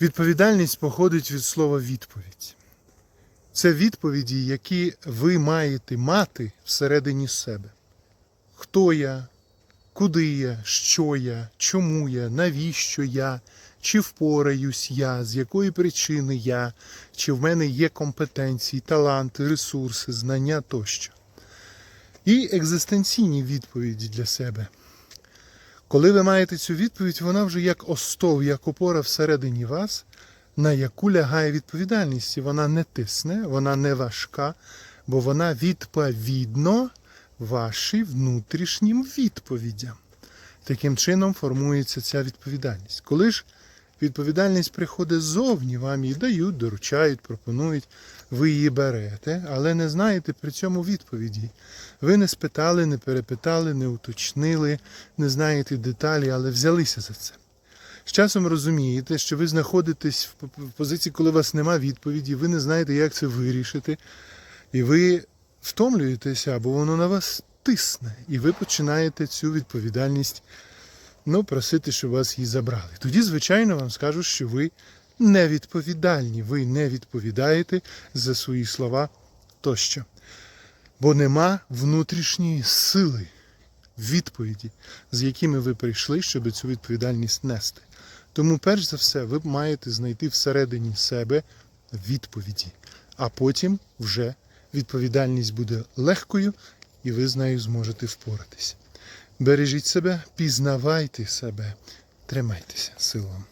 Відповідальність походить від слова відповідь. Це відповіді, які ви маєте мати всередині себе. Хто я, куди я, що я, чому я, навіщо я, чи впораюсь я, з якої причини я, чи в мене є компетенції, таланти, ресурси, знання тощо. І екзистенційні відповіді для себе. Коли ви маєте цю відповідь, вона вже як остов, як опора всередині вас, на яку лягає відповідальність. І вона не тисне, вона не важка, бо вона відповідно вашим внутрішнім відповідям. Таким чином формується ця відповідальність. Коли ж відповідальність приходить ззовні, вам її дають, доручають, пропонують, ви її берете, але не знаєте при цьому відповіді. Ви не спитали, не перепитали, не уточнили, не знаєте деталі, але взялися за це. З часом розумієте, що ви знаходитесь в позиції, коли у вас нема відповіді, ви не знаєте, як це вирішити, і ви втомлюєтеся, або воно на вас тисне, і ви починаєте цю відповідальність ну, просити, щоб вас її забрали. Тоді, звичайно, вам скажуть, що ви невідповідальні, ви не відповідаєте за свої слова тощо. Бо нема внутрішньої сили відповіді, з якими ви прийшли, щоб цю відповідальність нести. Тому, перш за все, ви маєте знайти всередині себе відповіді, а потім вже відповідальність буде легкою, і ви з нею зможете впоратися. Бережіть себе, пізнавайте себе, тримайтеся силом.